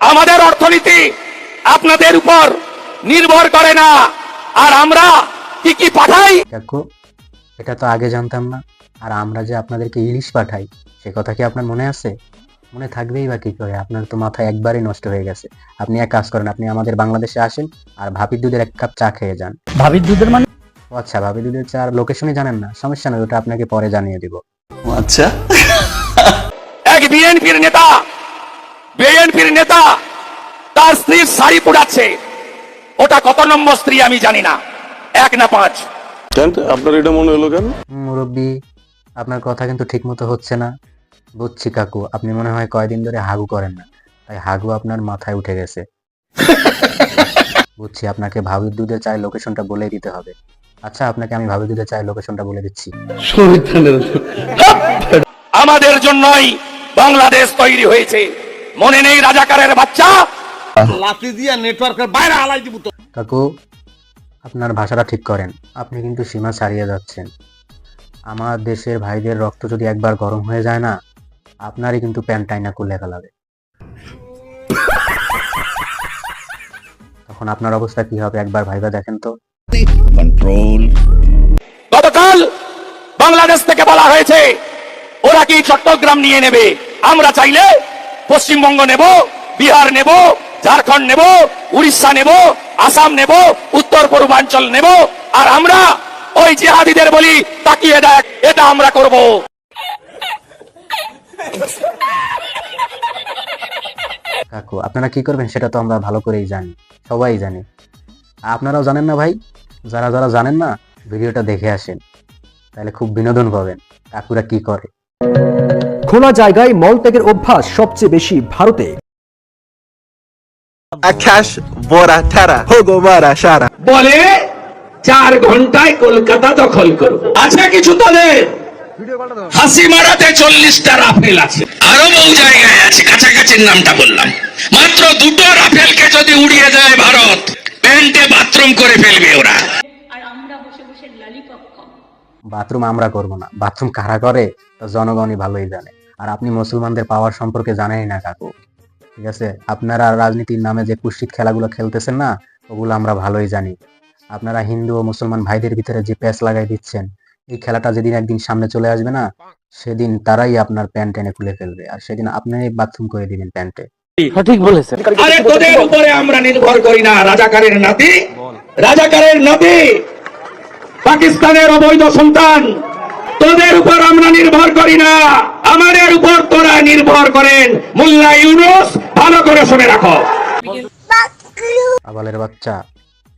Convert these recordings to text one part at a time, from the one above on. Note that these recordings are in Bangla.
আমাদের অর্থনীতি আপনাদের উপর নির্ভর করে না। আর আমরা কি কি পাঠাই? কাকু এটা তো আগে জানতাম না। আর আমরা যে আপনাদেরকে ইলিশ পাঠাই সে কথা কি আপনার মনে আছে? মনে থাকবেই বা কি করে? আপনার তো মাথা একবারই নষ্ট হয়ে গেছে। আপনি এক কাজ করেন আপনি আমাদের বাংলাদেশে আসেন আর ভাবির দুধের এক কাপ চা খেয়ে যান। ভাবির দুধের মানে? ও আচ্ছা ভাবি দুধের চা আর লোকেশনই জানেন না। সমস্যা নেই ওটা আপনাকে পরে জানিয়ে দিব। আচ্ছা। এক বিএনপির নেতা বিএনপির নেতা তার স্ত্রীর শাড়ি পোড়াচ্ছে। ওটা কত নম্বর স্ত্রী আমি জানি না। এক না পাঁচ। কেন আপনার এটা মনে হলো কেন? মুরব্বী আপনার কথা কিন্তু ঠিক মতো হচ্ছে না। বুঝছি কাকু আপনি মনে হয় কয়দিন ধরে হাগু করেন না। তাই হাগু আপনার মাথায় উঠে গেছে। বুঝছি আপনাকে ভাবির দুধে চায়ের লোকেশনটা বলে দিতে হবে। আচ্ছা আপনাকে আমি ভাবির দুধে চায়ের লোকেশনটা বলে দিচ্ছি। আমাদের জন্যই বাংলাদেশ তৈরি হয়েছে। মনে নেই রাজাকারের বাচ্চা। লাতি দিয়া নেটওয়ার্কের বাইরে হালাই দিব তো। কাকু আপনার ভাষাটা ঠিক করেন। আপনি কিন্তু সীমা ছাড়িয়ে যাচ্ছেন। আমার দেশের ভাইদের রক্ত যদি একবার গরম হয়ে যায় না আপনারই কিন্তু প্যান্ট টাইনা কুলে ফেলাবে। তখন আপনার অবস্থা কি হবে একবার ভাইবা দেখেন তো। কন্ট্রোল গতকাল বাংলাদেশ থেকে বলা হয়েছে ওরা কি চট্টগ্রাম নিয়ে নেবে? আমরা চাইলে পশ্চিমবঙ্গ নেব, বিহার নেব, ঝাড়খণ্ড নেব, উড়িষ্যা নেব, আসাম নেব, উত্তর পূর্বাঞ্চল নেব, আর আমরা ওই জিহাদিদের বলি, তাকিয়ে দেখ, এটা আমরা করব। কাকু, আপনারা কি করবেন সেটা তো আমরা ভালো করেই জানি, সবাই জানি। আপনারাও জানেন না ভাই? যারা যারা জানেন না, ভিডিওটা দেখে আসেন। তাহলে খুব বিনোদন পাবেন, কাকুরা কি করে? খোলা জায়গায় মলত্যাগের অভ্যাস সবচেয়ে বেশি ভারতে। আকাশ বড়া ঠারা হোগো মারা সারা। বলে চার ঘন্টায় কলকাতা দখল করব আছে কিছু তোদের? হাসি মারাতে চল্লিশটা রাফেল আছে। আরও বহু জায়গায় আছে কাছাকাছির নামটা বললাম। মাত্র দুটো রাফেলকে যদি উড়িয়ে দেয় ভারত প্যান্টে বাথরুম করে ফেলবে ওরা। আর আমরা বসে বসে ললিপপ খাব। বাথরুম আমরা করব না। বাথরুম কারা করে? তা জনগণই ভালোই জানে। আর আপনি মুসলমানদের পাওয়ার সম্পর্কে জানেনই না কাকু। ঠিক আছে? আপনারা রাজনীতির নামে যে কুশ্চিত খেলাগুলো খেলতেছেন না ওগুলো আমরা ভালোই জানি। আপনারা হিন্দু ও মুসলমান ভাইদের ভিতরে যে প্যাচ লাগাই দিচ্ছেন এই খেলাটা যেদিন একদিন সামনে চলে আসবে না সেদিন তারাই আপনার প্যান্ট টেনে খুলে ফেলবে। আর সেদিন আপনি বাথরুম করে দিবেন প্যান্টে। আরে তোদের উপরে আমরা নির্ভর করি না রাজাকারের নাতি। রাজাকারের নাতি পাকিস্তানের অবৈধ সন্তান। তোদের উপর আমরা নির্ভর করি না। আমাদের উপর তোরা নির্ভর করেন। মোল্লা ইউনুস, ভালো করে শুনে রাখো। আবালের বাচ্চা,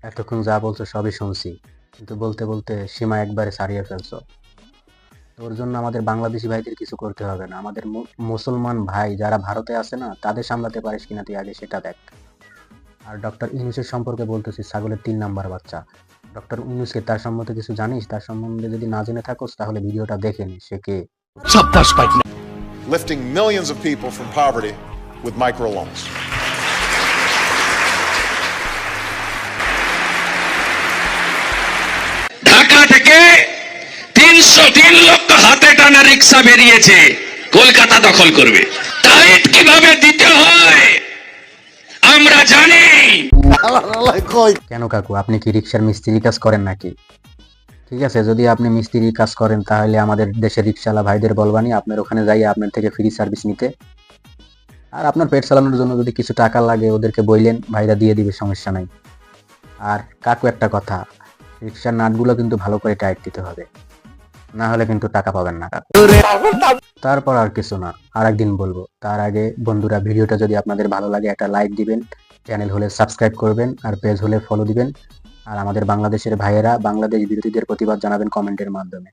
এতক্ষণ যা বলছো সবই শুনছি, কিন্তু বলতে বলতে সীমা একবারে ছাড়িয়ে ফেলছো। ওর জন্য আমাদের বাংলাদেশি ভাইদের কিছু করতে হবে না। আমাদের মুসলমান ভাই যারা ভারতে আছে না, তাদের সামলাতে পারিস কিনা তুই আগে সেটা দেখ। আর ডক্টর ইউনুসের সম্পর্কে বলতেছি ছাগলের তিন নাম্বার বাচ্চা। ডক্টর ইউনুসকে তার সম্বন্ধে কিছু জানিস? তার সম্বন্ধে যদি না জেনে থাকোস, তাহলে ভিডিওটা দেখে নি, সে কে? Lifting millions of people from poverty with microloans. Dhaka থেকে তিনশো তিন লক্ষ হাতে টানা রিক্সা বেরিয়েছে কলকাতা দখল করবে। টাইট কীভাবে দিতে হয়? আমরা জানি। কেন কাকু আপনি কি রিক্সার মিস্ত্রি কাজ করেন নাকি? ঠিক আছে? যদি আপনি মিস্ত্রি কাজ করেন, তাহলে আমাদের দেশের রিক্সাওয়ালা ভাইদের বলবানি আপনার ওখানে যাই আপনার থেকে ফ্রি সার্ভিস নিতে। আর আপনার পেট চালানোর জন্য যদি কিছু টাকা লাগে, ওদেরকে বইলেন, ভাইরা দিয়ে দিবে, সমস্যা নাই। আর কাকু একটা কথা, রিক্সার নাটগুলো কিন্তু ভালো করে টাইট দিতে হবে। না হলে কিন্তু টাকা পাবেন না কাকু। তারপর আর কিছু না আর একদিন বলব। তার আগে বন্ধুরা, ভিডিওটা যদি আপনাদের ভালো লাগে, একটা লাইক দিবেন চ্যানেল হলে সাবস্ক্রাইব করবেন, আর পেজ হলে ফলো দিবেন। আর আমাদের বাংলাদেশের ভাইয়েরা বাংলাদেশ বিরোধীদের প্রতিবাদ জানাবেন কমেন্টের মাধ্যমে।